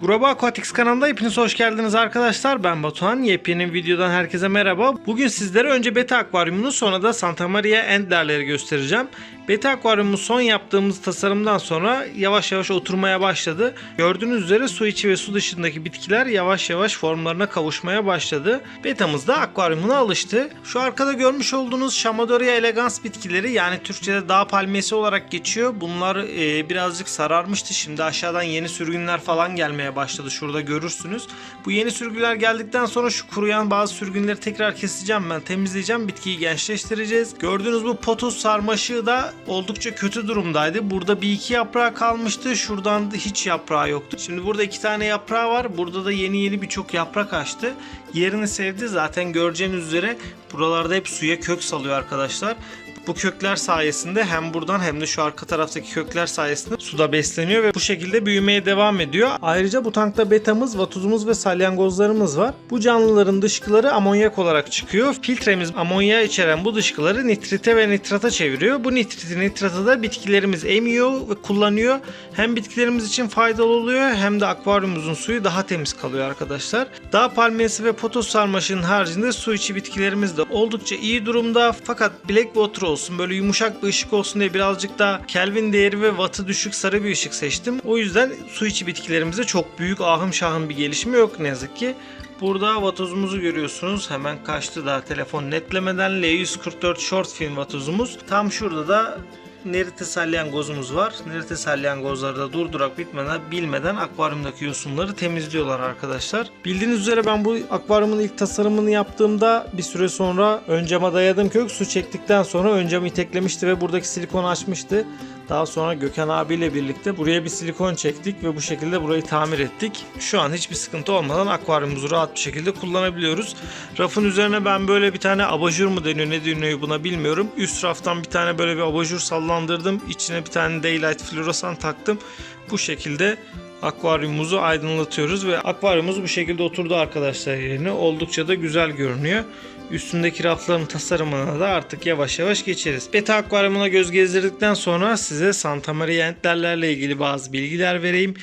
Graba Aquatics kanalında hepiniz hoş geldiniz arkadaşlar. Ben Batuhan. Yepyeni videodan herkese merhaba. Bugün sizlere önce beta akvaryumunu sonra da Santa Maria Endler'leri göstereceğim. Beta akvaryumu son yaptığımız tasarımdan sonra yavaş yavaş oturmaya başladı. Gördüğünüz üzere su içi ve su dışındaki bitkiler yavaş yavaş formlarına kavuşmaya başladı. Betamız da akvaryumuna alıştı. Şu arkada görmüş olduğunuz Shamadoria elegans bitkileri yani Türkçe'de dağ palmiyesi olarak geçiyor. Bunlar e, birazcık sararmıştı. Şimdi aşağıdan yeni sürgünler falan gelmeye başladı. Şurada görürsünüz. Bu yeni sürgünler geldikten sonra şu kuruyan bazı sürgünleri tekrar keseceğim ben. Temizleyeceğim. Bitkiyi gençleştireceğiz. Gördüğünüz bu potus sarmaşığı da oldukça kötü durumdaydı. Burada bir iki yaprağı kalmıştı. Şuradan da hiç yaprağı yoktu. Şimdi burada iki tane yaprağı var. Burada da yeni yeni birçok yaprak açtı. Yerini sevdi. Zaten göreceğiniz üzere buralarda hep suya kök salıyor arkadaşlar. Bu kökler sayesinde hem buradan hem de şu arka taraftaki kökler sayesinde suda besleniyor ve bu şekilde büyümeye devam ediyor. Ayrıca bu tankta betamız, vatuzumuz ve salyangozlarımız var. Bu canlıların dışkıları amonyak olarak çıkıyor. Filtremiz amonyak içeren bu dışkıları nitrite ve nitrata çeviriyor. Bu nitriti nitratı da bitkilerimiz emiyor ve kullanıyor. Hem bitkilerimiz için faydalı oluyor hem de akvaryumumuzun suyu daha temiz kalıyor arkadaşlar. Dağ palmiyesi ve potos sarmaşığının haricinde su içi bitkilerimiz de oldukça iyi durumda. Fakat black water olsun böyle yumuşak bir ışık olsun diye birazcık daha Kelvin değeri ve wattı düşük sarı bir ışık seçtim. O yüzden su içi bitkilerimizde çok büyük ahım şahım bir gelişme yok ne yazık ki. Burada vatozumuzu görüyorsunuz. Hemen kaçtı daha telefon netlemeden. L144 short film vatozumuz. Tam şurada da Nerite salyangozumuz var. Nerite salyangozları durdurak bitmeden bilmeden akvaryumdaki yosunları temizliyorlar arkadaşlar. Bildiğiniz üzere ben bu akvaryumun ilk tasarımını yaptığımda bir süre sonra ön cama dayadım kök su çektikten sonra ön camı iteklemişti ve buradaki silikonu açmıştı. Daha sonra Gökhan abiyle birlikte buraya bir silikon çektik ve bu şekilde burayı tamir ettik. Şu an hiçbir sıkıntı olmadan akvaryumumuzu rahat bir şekilde kullanabiliyoruz. Rafın üzerine ben böyle bir tane abajur mu deniyor ne deniyor buna bilmiyorum. Üst raftan bir tane böyle bir abajur sallandırdım. İçine bir tane daylight floresan taktım. Bu şekilde akvaryumumuzu aydınlatıyoruz ve akvaryumumuz bu şekilde oturdu arkadaşlar yerine. Oldukça da güzel görünüyor. Üstündeki rafların tasarımına da artık yavaş yavaş geçeriz. Beta akvaryumuna göz gezdirdikten sonra size Santa Maria entlerlerle ilgili bazı bilgiler vereyim.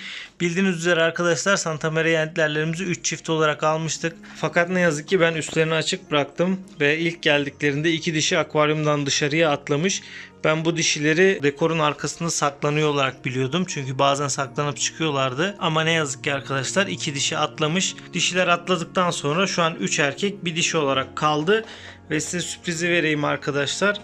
Bildiğiniz üzere arkadaşlar Santa Maria entlerlerimizi 3 çift olarak almıştık. Fakat ne yazık ki ben üstlerini açık bıraktım ve ilk geldiklerinde iki dişi akvaryumdan dışarıya atlamış. Ben bu dişileri dekorun arkasında saklanıyor olarak biliyordum. Çünkü bazen saklanıp çıkıyorlardı. Ama ne yazık ki arkadaşlar iki dişi atlamış. Dişiler atladıktan sonra şu an 3 erkek bir dişi olarak kaldı. Ve size sürprizi vereyim arkadaşlar.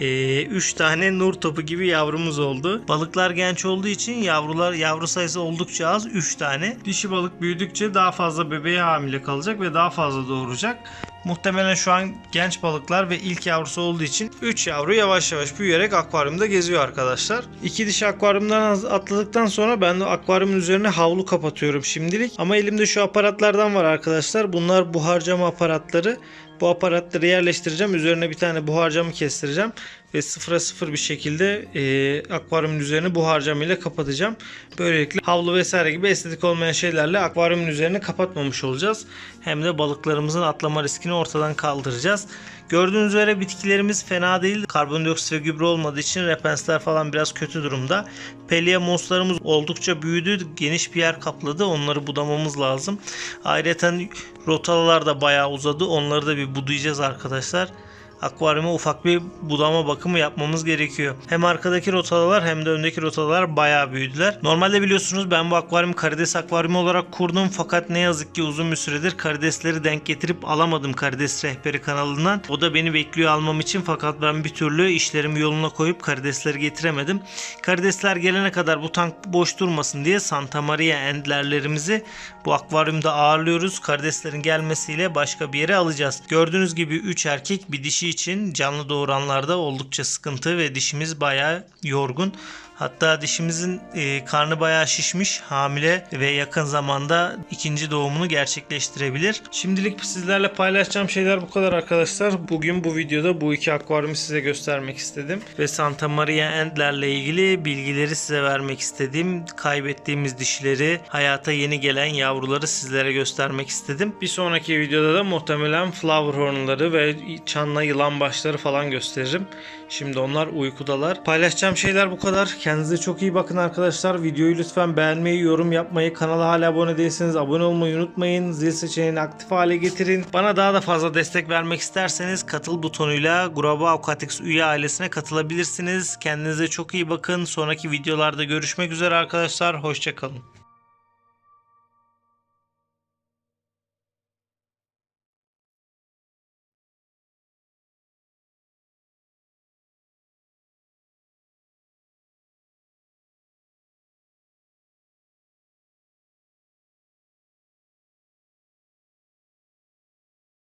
3 tane nur topu gibi yavrumuz oldu. Balıklar genç olduğu için yavrular yavru sayısı oldukça az 3 tane. Dişi balık büyüdükçe daha fazla bebeğe hamile kalacak ve daha fazla doğuracak. Muhtemelen şu an genç balıklar ve ilk yavrusu olduğu için 3 yavru yavaş yavaş büyüyerek akvaryumda geziyor arkadaşlar. İki dişi akvaryumdan atladıktan sonra ben de akvaryumun üzerine havlu kapatıyorum şimdilik. Ama elimde şu aparatlardan var arkadaşlar. Bunlar buharcama aparatları. Bu aparatları yerleştireceğim. Üzerine bir tane buhar camı kestireceğim. Ve sıfıra sıfır bir şekilde e, akvaryumun üzerine buhar camı ile kapatacağım. Böylelikle havlu vesaire gibi estetik olmayan şeylerle akvaryumun üzerine kapatmamış olacağız. Hem de balıklarımızın atlama riskini ortadan kaldıracağız. Gördüğünüz üzere bitkilerimiz fena değil. Karbondioksit ve gübre olmadığı için repensler falan biraz kötü durumda. Pelia moslarımız oldukça büyüdü. Geniş bir yer kapladı. Onları budamamız lazım. Ayrıca rotalalar da bayağı uzadı. Onları da bir budayacağız arkadaşlar akvaryuma ufak bir budama bakımı yapmamız gerekiyor. Hem arkadaki rotalar hem de öndeki rotalar bayağı büyüdüler. Normalde biliyorsunuz ben bu akvaryumu karides akvaryumu olarak kurdum fakat ne yazık ki uzun bir süredir karidesleri denk getirip alamadım karides rehberi kanalından. O da beni bekliyor almam için fakat ben bir türlü işlerimi yoluna koyup karidesleri getiremedim. Karidesler gelene kadar bu tank boş durmasın diye Santa Maria endlerlerimizi bu akvaryumda ağırlıyoruz. Karideslerin gelmesiyle başka bir yere alacağız. Gördüğünüz gibi 3 erkek bir dişi için canlı doğuranlarda oldukça sıkıntı ve dişimiz bayağı yorgun. Hatta dişimizin e, karnı bayağı şişmiş, hamile ve yakın zamanda ikinci doğumunu gerçekleştirebilir. Şimdilik sizlerle paylaşacağım şeyler bu kadar arkadaşlar. Bugün bu videoda bu iki akvaryumu size göstermek istedim. Ve Santa Maria Endler'le ilgili bilgileri size vermek istedim. Kaybettiğimiz dişleri, hayata yeni gelen yavruları sizlere göstermek istedim. Bir sonraki videoda da muhtemelen flower hornları ve çanla yılan başları falan gösteririm. Şimdi onlar uykudalar. Paylaşacağım şeyler bu kadar. Kendinize çok iyi bakın arkadaşlar. Videoyu lütfen beğenmeyi, yorum yapmayı, kanala hala abone değilseniz abone olmayı unutmayın. Zil seçeneğini aktif hale getirin. Bana daha da fazla destek vermek isterseniz katıl butonuyla Graba Avukatix üye ailesine katılabilirsiniz. Kendinize çok iyi bakın. Sonraki videolarda görüşmek üzere arkadaşlar. Hoşçakalın.